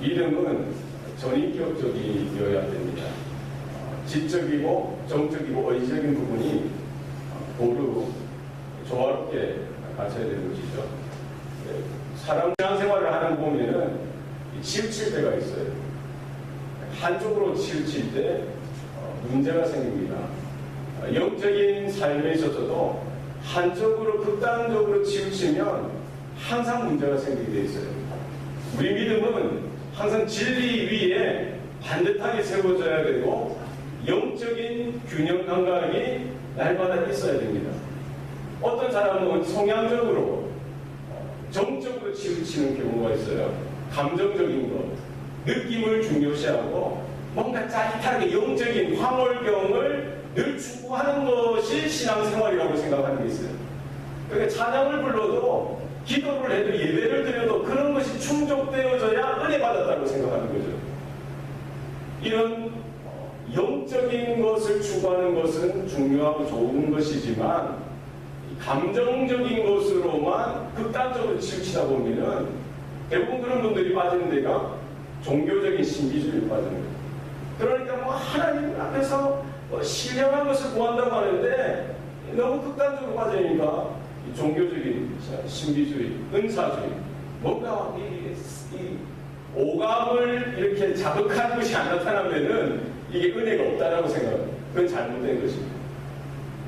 믿음은 전인격적이어야 됩니다. 어, 지적이고 정적이고 의지적인 부분이 어, 고루 조화롭게 갖춰야 되는 것이죠. 네, 사람 신앙생활을 하는 거 보면은 이 치우칠 때가 있어요. 한쪽으로 치우칠 때 어, 문제가 생깁니다. 어, 영적인 삶에 있어서도 한쪽으로 극단적으로 치우치면 항상 문제가 생기게 돼 있어요. 우리 믿음은 항상 진리 위에 반듯하게 세워져야 되고 영적인 균형 감각이 날마다 있어야 됩니다. 어떤 사람은 성향적으로 어, 정적으로 치우치는 경우가 있어요. 감정적인 것, 느낌을 중요시하고 뭔가 짜릿하게 영적인 황홀경을 늘 추구하는 것이 신앙생활이라고 생각하는 게 있어요. 그러니까 찬양을 불러도 기도를 해도 예배를 드려도 그런 것이 충족되어져야 은혜 받았다고 생각하는 거죠. 이런 어, 영적인 것을 추구하는 것은 중요하고 좋은 것이지만 감정적인 것으로만 극단적으로 치우치다 보면은 대부분 그런 분들이 빠지는 데가 종교적인 신비주의에 빠지는 거예요. 그러니까 뭐 하나님 앞에서 뭐 신령한 것을 구한다고 하는데 너무 극단적으로 빠지니까 이 종교적인 신비주의, 은사주의, 뭔가 이, 이 오감을 이렇게 자극하는 것이 안 나타나면은 이게 은혜가 없다라고 생각해요. 그건 잘못된 것입니다.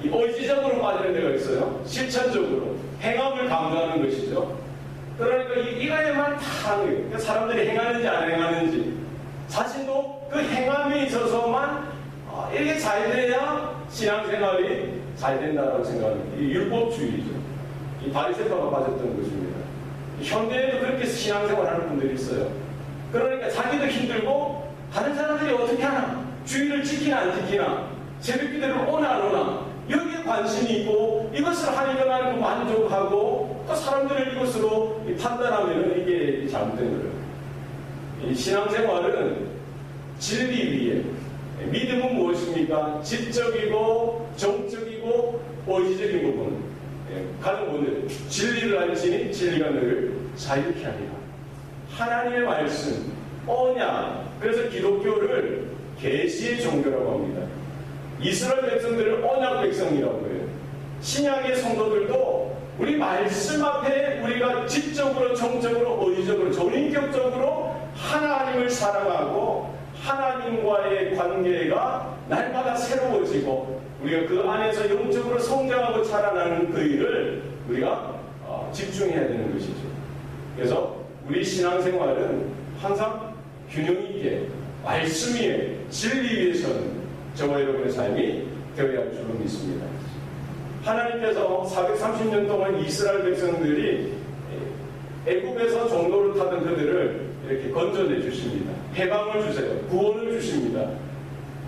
이 의지적으로 빠지는 데가 있어요. 실천적으로 행함을 강조하는 것이죠. 그러니까 이, 이거에만 다 하는 거예요. 그러니까 사람들이 행하는지 안 행하는지 자신도 그 행함에 있어서만 아, 이렇게 잘 돼야 신앙생활이 잘 된다고 생각합니다. 이 율법주의죠. 이 바리새파가 빠졌던 것입니다. 현대에도 그렇게 신앙생활 하는 분들이 있어요. 그러니까 자기도 힘들고 다른 사람들이 어떻게 하나 주의를 지키나 안 지키나 새벽 기도를 오나 안 오나 여기에 관심이 있고 이것을 하니까 그 만족하고 또 사람들을 이것으로 판단하면 이게 잘못된 거예요. 이 신앙생활은 진리 위에 믿음은 무엇입니까? 지적이고 정적이고 의지적인 부분 예, 가장 오늘 진리를 알지니 진리가 너를 자유케 하리라. 하나님의 말씀 언약 그래서 기독교를 계시의 종교라고 합니다. 이스라엘 백성들을 언약 백성이라고 해요. 신약의 성도들도 우리 말씀 앞에 우리가 지적으로 정적으로 의지적으로 전인격적으로 하나님을 사랑하고 하나님과의 관계가 날마다 새로워지고 우리가 그 안에서 영적으로 성장하고 자라나는 그 일을 우리가 어, 집중해야 되는 것이죠. 그래서 우리 신앙생활은 항상 균형 있게 말씀 위에 진리 위에 서는 저와 여러분의 삶이 되어야 할 줄로 믿습니다. 하나님께서 430년 동안 이스라엘 백성들이 애굽에서 종로를 타던 그들을 이렇게 건져내 주십니다. 해방을 주세요. 구원을 주십니다.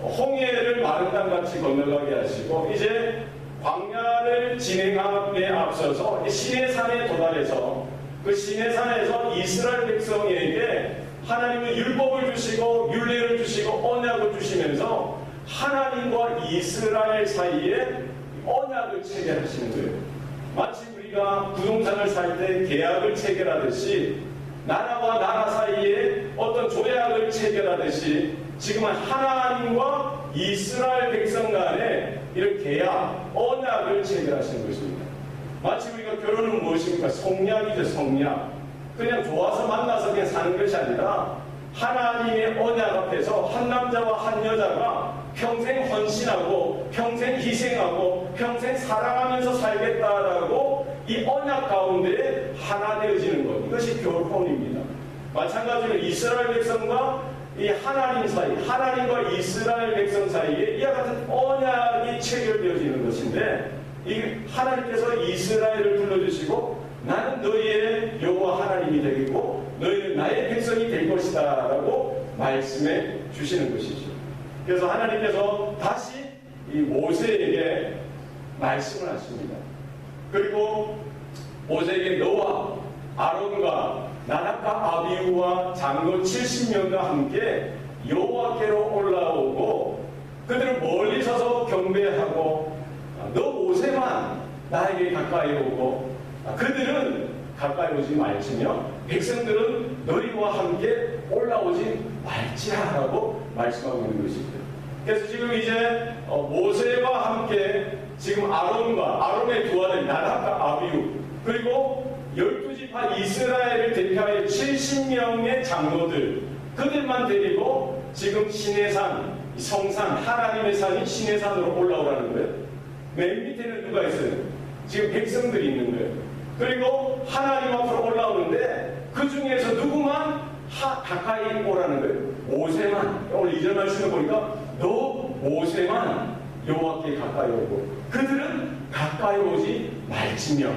홍해를 마른 땅같이 건너가게 하시고 이제 광야를 진행함에 앞서서 시내산에 도달해서 그 시내산에서 이스라엘 백성에게 하나님은 율법을 주시고 율례를 주시고 언약을 주시면서 하나님과 이스라엘 사이에 언약을 체결하시는 거예요. 마치 우리가 부동산을 살 때 계약을 체결하듯이 나라와 나라 사이에 어떤 조약을 체결하듯이 지금은 하나님과 이스라엘 백성 간에 이런 계약, 언약을 체결하시는 것입니다. 마치 우리가 결혼은 무엇입니까? 성약이죠, 성약. 그냥 좋아서 만나서 그냥 사는 것이 아니라 하나님의 언약 앞에서 한 남자와 한 여자가 평생 헌신하고 평생 희생하고 평생 사랑하면서 살겠다라고 이 언약 가운데 하나 되어지는 것 이것이 결혼입니다. 마찬가지로 이스라엘 백성과 이 하나님 사이, 하나님과 이스라엘 백성 사이에 이와 같은 언약이 체결되어지는 것인데 이 하나님께서 이스라엘을 불러주시고 나는 너희의 여호와 하나님이 되겠고 너희는 나의 백성이 될 것이다 라고 말씀해 주시는 것이죠. 그래서 하나님께서 다시 이 모세에게 말씀을 하십니다. 그리고 모세에게 너와 아론과 아비우와 장로 70명과 함께 여호와께로 올라오고 그들은 멀리 서서 경배하고 너 모세만 나에게 가까이 오고 그들은 가까이 오지 말지며 백성들은 너희와 함께 올라오지 말지라라고 말씀하고 있는 것이죠. 그래서 지금 이제 어, 모세와 함께 지금 아론과 아론의 두 아들 나답과 아비우 그리고 열두 지파 이스라엘을 대표하여 70명의 장로들 그들만 데리고 지금 시내산 성산 하나님의 산이 시내산으로 올라오라는 거예요. 맨 밑에는 누가 있어요? 지금 백성들이 있는 거예요. 그리고 하나님 앞으로 올라오는데 그 중에서 누구만 하, 가까이 오라는 거예요. 모세만 오늘 이전 말씀을 보니까 너 모세만 여호와께 가까이 오고 그들은 가까이 오지 말지며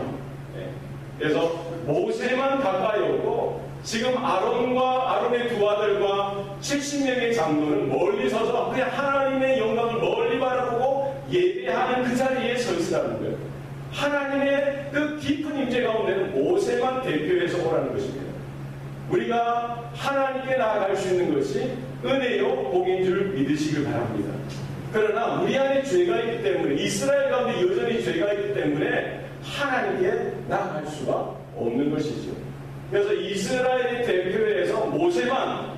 네. 그래서 모세만 가까이 오고 지금 아론과 아론의 두 아들과 70명의 장로는 멀리 서서 그냥 하나님의 영광을 멀리 바라보고 예배하는 그 자리에 서 있으라는 거예요. 하나님의 그 깊은 임재 가운데는 모세만 대표해서 오라는 것입니다. 우리가 하나님께 나아갈 수 있는 것이 은혜요 복인 줄 믿으시길 바랍니다. 그러나 우리 안에 죄가 있기 때문에 이스라엘 가운데 여전히 죄가 있기 때문에 하나님께 나아갈 수가 없는 것이죠. 그래서 이스라엘의 대표에서 모세만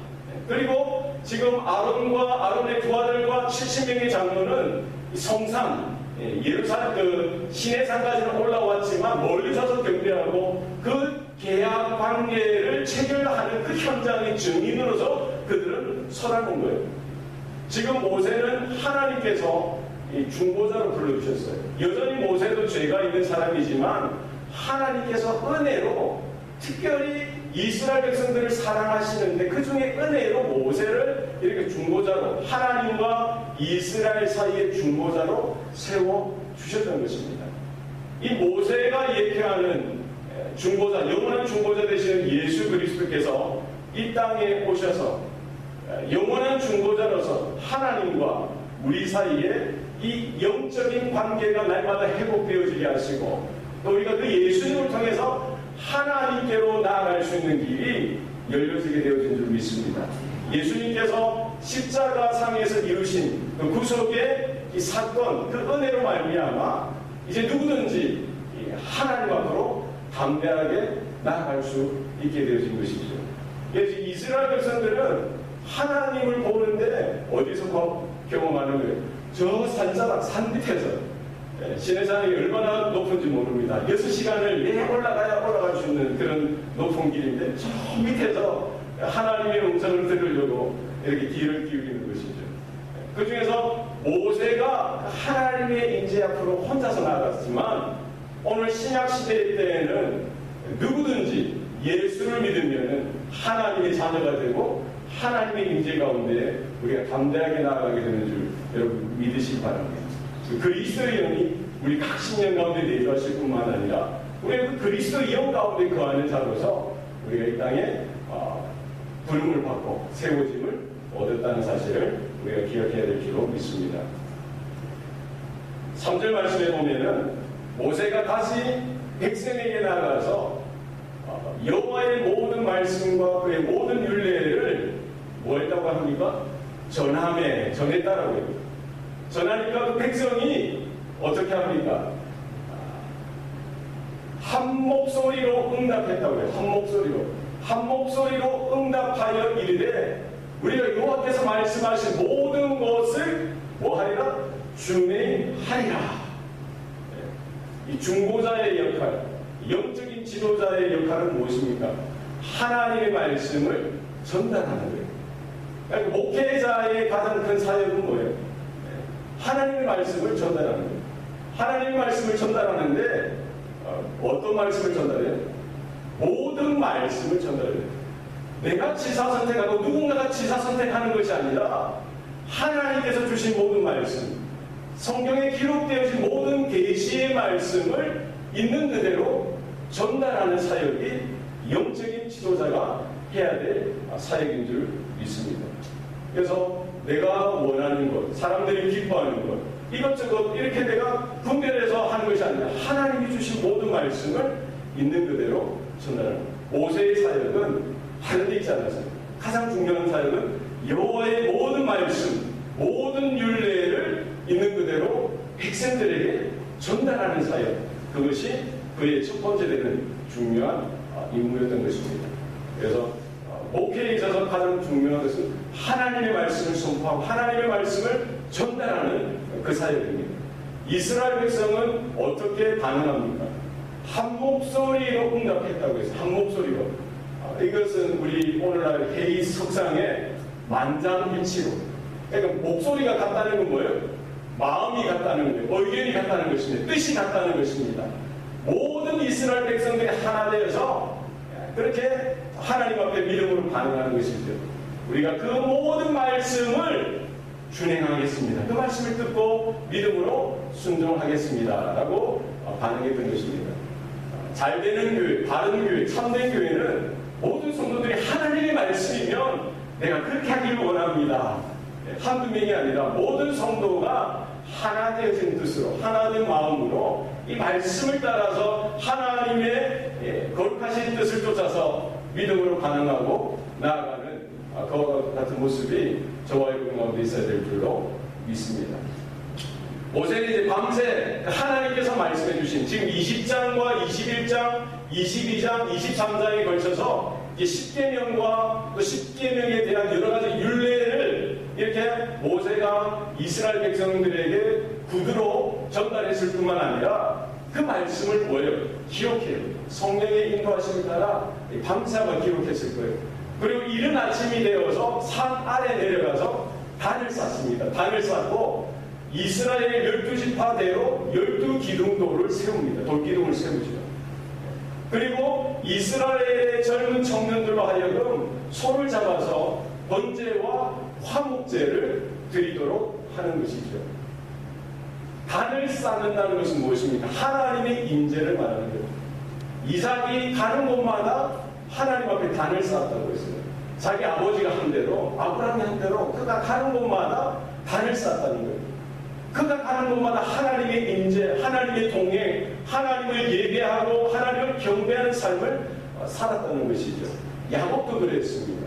그리고 지금 아론과 아론의 두 아들과 70명의 장로는 성산 예, 예루살렘 그 시내산까지는 올라왔지만 멀리 서서 경배하고 그 계약 관계를 체결하는 그 현장의 증인으로서 그들은 서라는 거예요. 지금 모세는 하나님께서 이 중보자로 불러주셨어요. 여전히 모세도 죄가 있는 사람이지만 하나님께서 은혜로 특별히 이스라엘 백성들을 사랑하시는데 그 중에 은혜로 모세를 이렇게 중보자로 하나님과 이스라엘 사이의 중보자로 세워 주셨던 것입니다. 이 모세가 예표하는 중보자, 영원한 중보자 되시는 예수 그리스도께서 이 땅에 오셔서 영원한 중보자로서 하나님과 우리 사이에 이 영적인 관계가 날마다 회복되어지게 하시고 또 우리가 그 예수님을 통해서 하나님께로 나아갈 수 있는 길이 열려지게 되어진 줄 믿습니다. 예수님께서 십자가 상에서 이루신 그 구속의 이 사건, 그 은혜로 말미암아 이제 누구든지 하나님 앞으로 담대하게 나아갈 수 있게 되어진 것이죠. 그래서 이스라엘 백성들은 하나님을 보는데 어디서 경험하는 거예요? 저 산자락, 산 밑에서 시내산이 얼마나 높은지 모릅니다. 6시간을 내 올라가야 올라갈 수 있는 그런 높은 길인데 저 밑에서 하나님의 음성을 들으려고 이렇게 귀를 기울이는 것이죠. 그 중에서 모세가 하나님의 인재 앞으로 혼자서 나갔지만 오늘 신약 시대 때에는 누구든지 예수를 믿으면 하나님의 자녀가 되고 하나님의 인재 가운데 우리가 담대하게 나아가게 되는 줄 여러분 믿으시기 바랍니다. 그리스도의 영이 우리 각 신령 가운데 내주하실 뿐만 아니라 우리가 그 그리스도의 영 가운데 거하는 자로서 우리가 이 땅에 어, 부름을 받고 세워짐을 얻었다는 사실을 우리가 기억해야 될 줄로 믿습니다. 3절 말씀에 보면은 모세가 다시 백성에게 나가서 어, 여호와의 모든 말씀과 그의 모든 윤례를 뭐 했다고 합니까? 전함에 전했다라고요. 전하니까 그 백성이 어떻게 합니까? 한 목소리로 응답했다고요. 한 목소리로. 한 목소리로 응답하여 이르되 우리가 여호와께서 말씀하신 모든 것을 뭐 하리라? 준행하리라. 네. 이 중보자의 역할, 영적인 지도자의 역할은 무엇입니까? 하나님의 말씀을 전달하는 거예요. 그러니까 목회자의 가장 큰 사역은 뭐예요? 하나님의 말씀을 전달하는. 하나님의 말씀을 전달하는데 어, 떤 말씀을 전달해요? 모든 말씀을 전달해요. 내가 지사 선택하고 누군가가 지사 선택하는 것이 아니라 하나님께서 주신 모든 말씀, 성경에 기록되어진 모든 계시의 말씀을 있는 그대로 전달하는 사역이 영적인 지도자가 해야 될 사역인 줄 믿습니다. 그래서 내가 원하는 것, 사람들이 기뻐하는 것, 이것저것 이렇게 내가 분별해서 하는 것이 아니라 하나님이 주신 모든 말씀을 있는 그대로 전달하는 모세의 사역은 하는 데 있지 않았어요. 가장 중요한 사역은 여호와의 모든 말씀, 모든 윤례를 있는 그대로 백성들에게 전달하는 사역. 그것이 그의 첫 번째 되는 중요한 임무였던 것입니다. 그래서 어, 목회에 있어서 가장 중요한 것은 하나님의 말씀을 선포하고 하나님의 말씀을 전달하는 그 사역입니다. 이스라엘 백성은 어떻게 반응합니까? 한 목소리로 응답했다고 해서 한 목소리로 아, 이것은 우리 오늘날 회의 석상에 만장일치로 그러니까 목소리가 같다는 건 뭐예요? 마음이 같다는 거예요. 의견이 같다는 것입니다. 뜻이 같다는 것입니다. 모든 이스라엘 백성들이 하나 되어서 그렇게 하나님 앞에 믿음으로 반응하는 것이죠. 우리가 그 모든 말씀을 준행하겠습니다. 그 말씀을 듣고 믿음으로 순종하겠습니다. 라고 반응했던 것입니다. 잘 되는 교회, 바른 교회, 참된 교회는 모든 성도들이 하나님의 말씀이면 내가 그렇게 하기를 원합니다. 한두 명이 아니라 모든 성도가 하나 되어진 뜻으로, 하나 된 마음으로 이 말씀을 따라서 하나님의 예, 거룩하신 뜻을 쫓아서 믿음으로 반응하고 나아가는 아, 그와 같은 모습이 저와 여러분 가운데 있어야 될 줄로 믿습니다. 모세는 이제 밤새 하나님께서 말씀해 주신 지금 20장과 21장, 22장, 23장에 걸쳐서 이제 10계명과 그 10계명에 대한 여러 가지 윤례를 이렇게 모세가 이스라엘 백성들에게 구두로 전달했을 뿐만 아니라 그 말씀을 뭐예요? 기록해요. 성령의 인도하심을 따라 밤새 아마 기록했을 거예요. 그리고 이른 아침이 되어서 산 아래 내려가서 단을 쌓습니다. 단을 쌓고 이스라엘의 열두 지파대로 열두 기둥돌을 세웁니다. 돌기둥을 세우죠. 그리고 이스라엘의 젊은 청년들로 하여금 손을 잡아서 번제와 화목제를 드리도록 하는 것이죠. 단을 쌓는다는 것은 무엇입니까? 하나님의 임재를 말하는 거예요. 이삭이 가는 곳마다 하나님 앞에 단을 쌓았다고 했어요. 자기 아버지가 한 대로, 아브라함이 한 대로 그가 가는 곳마다 단을 쌓았다는 거예요. 그가 가는 곳마다 하나님의 임재, 하나님의 동행, 하나님을 예배하고 하나님을 경배하는 삶을 살았다는 것이죠. 야곱도 그랬습니다.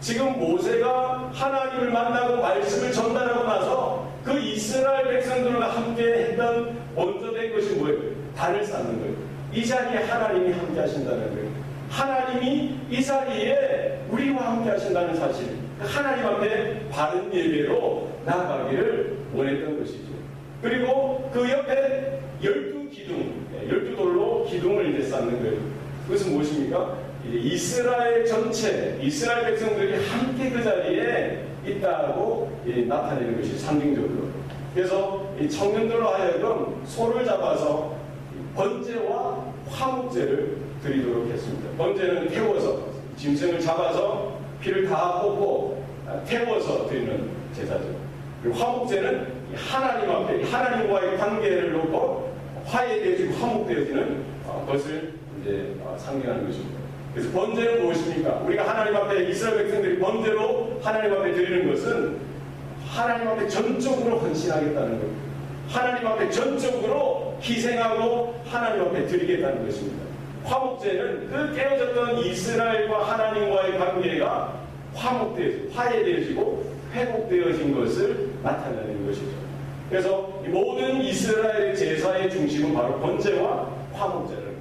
지금 모세가 하나님을 만나고 말씀을 전달하고 나서 그 이스라엘 백성들과 함께 했던 먼저 된 것이 뭐예요? 단을 쌓는 거예요. 이 자리에 하나님이 함께 하신다는 거예요. 하나님이 이 자리에 우리와 함께 하신다는 사실. 하나님 앞에 바른 예배로 나아가기를 원했던 것이죠. 그리고 그 옆에 열두 기둥, 예, 열두 돌로 기둥을 이제 쌓는 거예요. 그것은 무엇입니까? 이스라엘 전체, 이스라엘 백성들이 함께 그 자리에 있다고 예, 나타내는 것이 상징적으로. 그래서 이 청년들로 하여금 손을 잡아서 번제와 화목제를 드리도록 했습니다. 번제는 태워서 짐승을 잡아서 피를 다 뽑고 아, 태워서 드리는 제사죠. 그리고 화목제는 하나님 앞에 하나님과의 관계를 놓고 화해되어지고 화목되어지는 어, 것을 이제 어, 상징하는 것입니다. 그래서 번제는 무엇입니까? 우리가 하나님 앞에 이스라엘 백성들이 번제로 하나님 앞에 드리는 것은 하나님 앞에 전적으로 헌신하겠다는 것. 하나님 앞에 전적으로 희생하고 하나님 앞에 드리겠다는 것입니다. 화목제는 그 깨어졌던 이스라엘과 하나님과의 관계가 화목되어지고 화해되어지고 회복되어진 것을 나타내는 것이죠. 그래서 이 모든 이스라엘 제사의 중심은 바로 번제와 화목제를.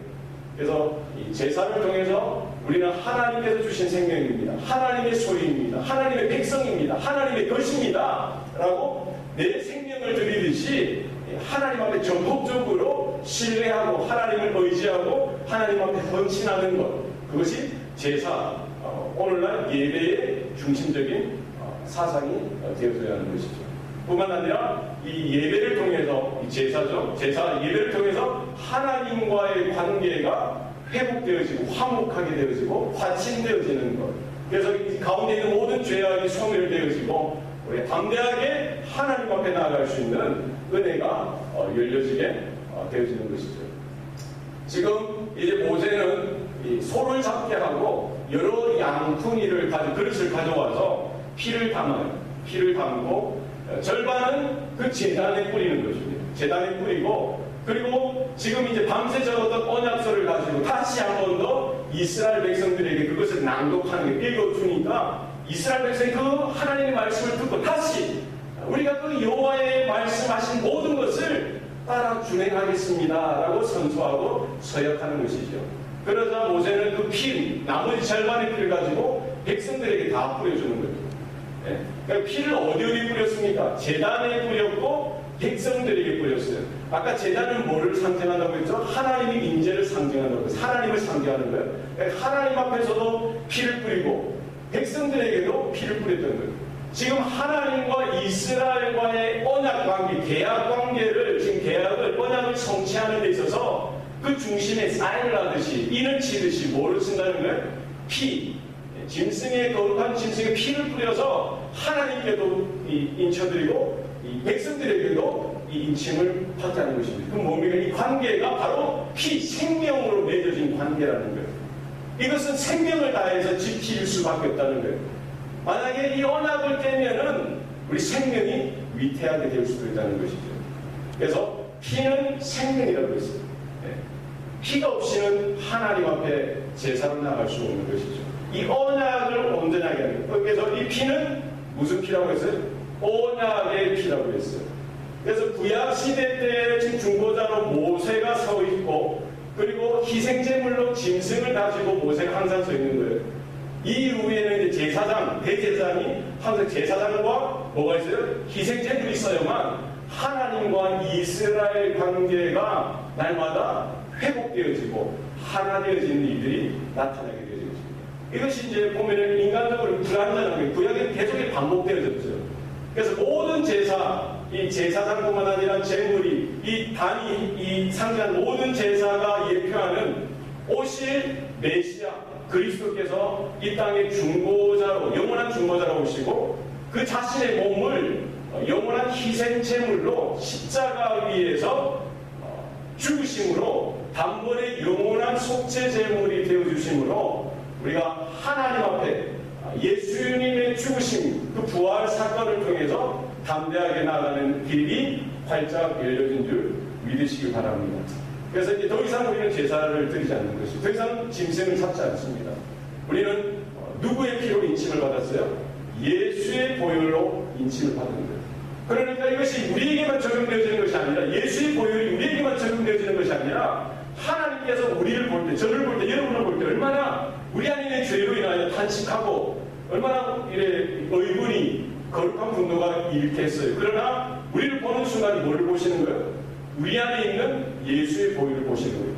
그래서 이 제사를 통해서 우리는 하나님께서 주신 생명입니다. 하나님의 소유입니다. 하나님의 백성입니다. 하나님의 것입니다. 라고 내 생명을 드리듯이 하나님 앞에 전폭적으로 신뢰하고 하나님을 의지하고 하나님 앞에 헌신하는 것. 그것이 제사, 어, 오늘날 예배의 중심적인 어, 사상이 되어져야 하는 것이죠. 뿐만 아니라 이 예배를 통해서 이 제사죠. 제사 예배를 통해서 하나님과의 관계가 회복되어지고 화목하게 되어지고 화친되어지는 것. 그래서 이 가운데 있는 모든 죄악이 소멸되어지고 우리 담대하게 하나님 앞에 나아갈 수 있는 은혜가 어, 열려지게 어, 되어지는 것이죠. 지금 이제 모세는 이 소를 잡게 하고 여러 양푼이를 가져 그릇을 가져와서 피를 담아요. 피를 담고 어, 절반은 그 재단에 뿌리는 것입니다. 재단에 뿌리고 그리고 지금 이제 밤새 적었던 언약서를 가지고 다시 한 번 더 이스라엘 백성들에게 그것을 낭독하는 게 읽어주니까 이스라엘 백성이 그 하나님의 말씀을 듣고 다시 우리가 그 여호와의 말씀하신 모든 것을 따라 준행하겠습니다라고 선수하고 서약하는 것이죠. 그러자 모세는 그 피, 나머지 절반의 피를 가지고 백성들에게 다 뿌려주는 거예요. 예? 그러니까 피를 어디 어디 뿌렸습니까? 재단에 뿌렸고 백성들에게 뿌렸어요. 아까 재단은 뭐를 상징한다고 했죠? 하나님의 인재를 상징한다고 했어요. 하나님을 상징하는 거예요. 그러니까 하나님 앞에서도 피를 뿌리고 백성들에게도 피를 뿌렸던 거예요. 지금 하나님과 이스라엘과의 언약 관계, 계약 관계를 지금 계약을 언약을 성취하는 데 있어서 그 중심에 사인을 하듯이 인을 치듯이 뭐를 쓴다는 거예요? 피. 짐승의 거룩한 짐승의 피를 뿌려서 하나님께도 이 인쳐드리고 이 백성들에게도 이 인침을 받자는 것입니다. 그럼 뭡니까? 이 관계가 바로 피, 생명으로 맺어진 관계라는 거예요. 이것은 생명을 다해서 지킬 수밖에 없다는 거예요. 만약에 이 언약을 깨면은 우리 생명이 위태하게 될 수도 있다는 것이죠. 그래서 피는 생명이라고 했어요. 네. 피가 없이는 하나님 앞에 제사로 나갈 수 없는 것이죠. 이 언약을 온전하게 하는 거예요. 그래서 이 피는 무슨 피라고 했어요? 언약의 피라고 했어요. 그래서 구약 시대 때 지금 중보자로 모세가 서 있고 그리고 희생제물로 짐승을 가지고 모세가 항상 서 있는 거예요. 이 이후에는 이제 제사장, 대제사장이 항상 제사장과 뭐가 있어요? 희생제물이 있어야만 하나님과 이스라엘 관계가 날마다 회복되어지고 하나 되어지는 일들이 나타나게 되어진 것입니다. 이것이 이제 보면은 인간적으로 불완전한 게 구약에 계속 반복되어졌죠. 그래서 모든 제사, 이 제사장뿐만 아니라 제물이 이 단이 이 상징한 모든 제사가 예표하는 오실 메시아 그리스도께서 이 땅의 중보자로 영원한 중보자로 오시고 그 자신의 몸을 영원한 희생 제물로 십자가 위에서 어, 죽으심으로 단번에 영원한 속죄 제물이 되어 주심으로 우리가 하나님 앞에 예수님의 죽으심 그 부활 사건을 통해서 담대하게 나가는 길이 활짝 열려진 줄 믿으시기 바랍니다. 그래서 이제 더 이상 우리는 제사를 드리지 않는 것이 더 이상 짐승을 찾지 않습니다. 우리는 어, 누구의 피로 인침을 받았어요? 예수의 보혈로 인침을 받은 거예요. 그러니까 이것이 우리에게만 적용되어지는 것이 아니라 예수의 보혈이 우리에게만 적용되어지는 것이 아니라 하나님께서 우리를 볼 때, 저를 볼 때, 여러분을 볼 때 얼마나 우리 안에 죄로 인하여 탄식하고 얼마나 이래 의분이 거룩한 분노가 일겠어요. 그러나 우리를 보는 순간 뭐를 보시는 거예요? 우리 안에 있는 예수의 보혈을 보시는 거예요.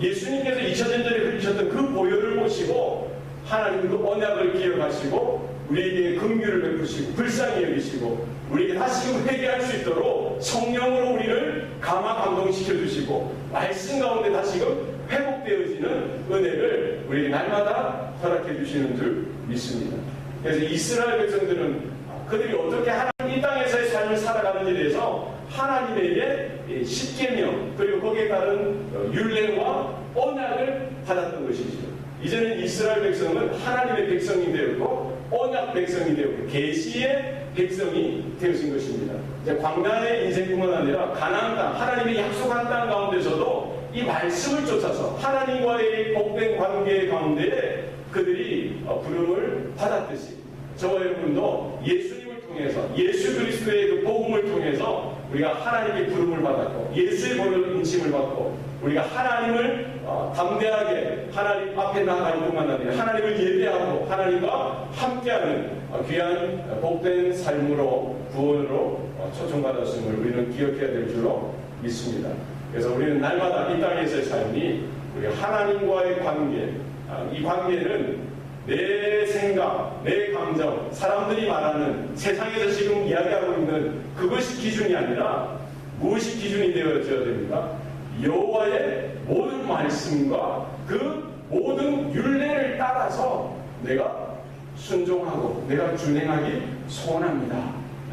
예수님께서 2000년 전에 흘리셨던 그 보혈을 보시고 하나님 그 언약을 기억하시고 우리에게 긍휼을 베푸시고 불쌍히 여기시고 우리에게 다시금 회개할 수 있도록 성령으로 우리를 감화 감동시켜 주시고 말씀 가운데 다시금 회복되어지는 은혜를 우리에게 날마다 허락해 주시는 줄 믿습니다. 그래서 이스라엘 백성들은 그들이 어떻게 하나님 이 땅에서의 삶을 살아가는지에 대해서 하나님에게 십계명 그리고 거기에 따른 율례와 언약을 받았던 것이죠. 이제는 이스라엘 백성은 하나님의 백성이 되었고 언약 백성이 되었고 계시의 백성이 되어진 것입니다. 이제 광야의 인생뿐만 아니라 가나안 땅 하나님의 약속한 땅 가운데서도 이 말씀을 쫓아서 하나님과의 복된 관계 가운데 그들이 부름을 받았듯이 저와 여러분도 예수님을 통해서 예수 그리스도의 그 복음을 통해서 우리가 하나님의 부름을 받았고 예수의 보혈 인침을 받고 우리가 하나님을 어, 담대하게 하나님 앞에 나아갈 뿐만 아니라 하나님을 예배하고 하나님과 함께하는 어, 귀한 복된 삶으로 구원으로 어, 초청받았음을 우리는 기억해야 될 줄로 믿습니다. 그래서 우리는 날마다 이 땅에서의 삶이 우리 하나님과의 관계, 아, 이 관계는 내 생각, 내 감정, 사람들이 말하는 세상에서 지금 이야기하고 있는 그것이 기준이 아니라 무엇이 기준이 되어져야 됩니까? 여호와의 모든 말씀과 그 모든 윤례를 따라서 내가 순종하고 내가 준행하기 소원합니다.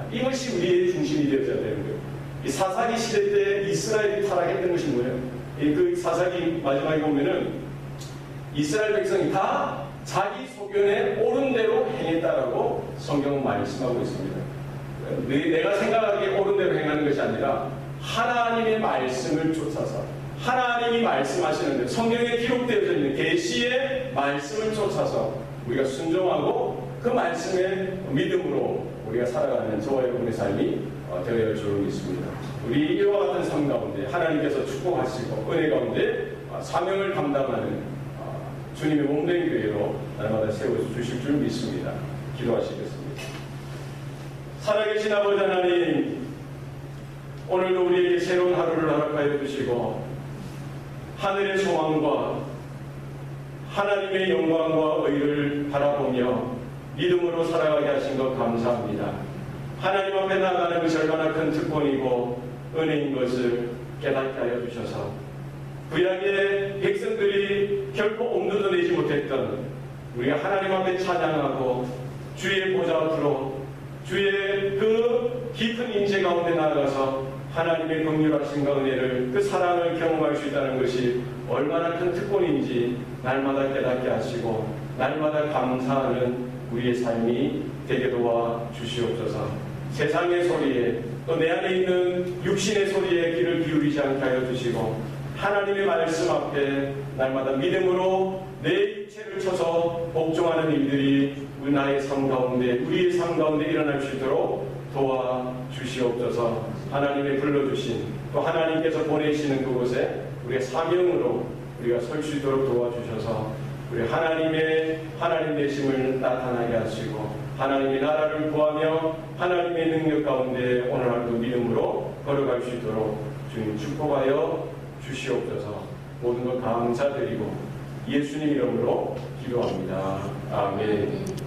이것이 우리의 중심이 되어져야 되는 거예요. 이 사사기 시대 때 이스라엘이 타락했던 것이 뭐예요? 그 사사기 마지막에 보면은 이스라엘 백성이 다 자기 소견에 옳은 대로 행했다라고 성경은 말씀하고 있습니다. 내가 생각하기에 옳은 대로 행하는 것이 아니라 하나님의 말씀을 쫓아서 하나님이 말씀하시는데 성경에 기록되어져 있는 계시의 말씀을 쫓아서 우리가 순종하고 그 말씀의 믿음으로 우리가 살아가는 저와 여러분의 삶이 되어야 할 줄로 믿습니다. 우리 이와 같은 삶 가운데 하나님께서 축복하시고 은혜 가운데 사명을 감당하는 주님의 몸된 교회로 날마다 세워 주실 줄 믿습니다. 기도하시겠습니다. 살아계신 아버지 하나님, 오늘도 우리에게 새로운 하루를 허락하여 주시고 하늘의 소망과 하나님의 영광과 의를 바라보며 믿음으로 살아가게 하신 것 감사합니다. 하나님 앞에 나가는 것이 얼마나 큰 특권이고 은혜인 것을 깨닫게 하여 주셔서 구약의 백성들이 결코 옴도도 내지 못했던 우리가 하나님 앞에 찬양하고 주의 보좌 앞으로 주의 그 깊은 인재 가운데 나아가서 하나님의 긍휼하심과 은혜를 그 사랑을 경험할 수 있다는 것이 얼마나 큰 특권인지 날마다 깨닫게 하시고 날마다 감사하는 우리의 삶이 되게 도와 주시옵소서. 세상의 소리에 또 내 안에 있는 육신의 소리에 귀를 기울이지 않게 하여 주시고 하나님의 말씀 앞에 날마다 믿음으로 내 육체를 쳐서 복종하는 일들이 우리 나의 삶 가운데 우리의 삶 가운데 일어날 수 있도록 도와 주시옵소서. 하나님의 불러주신 또 하나님께서 보내시는 그곳에 우리의 사명으로 우리가 설 수 있도록 도와주셔서 우리 하나님의 하나님 되심을 나타나게 하시고 하나님의 나라를 구하며 하나님의 능력 가운데 오늘 하루도 믿음으로 걸어갈 수 있도록 주님 축복하여 주시옵소서 모든 것 감사드리고 예수님 이름으로 기도합니다. 아멘.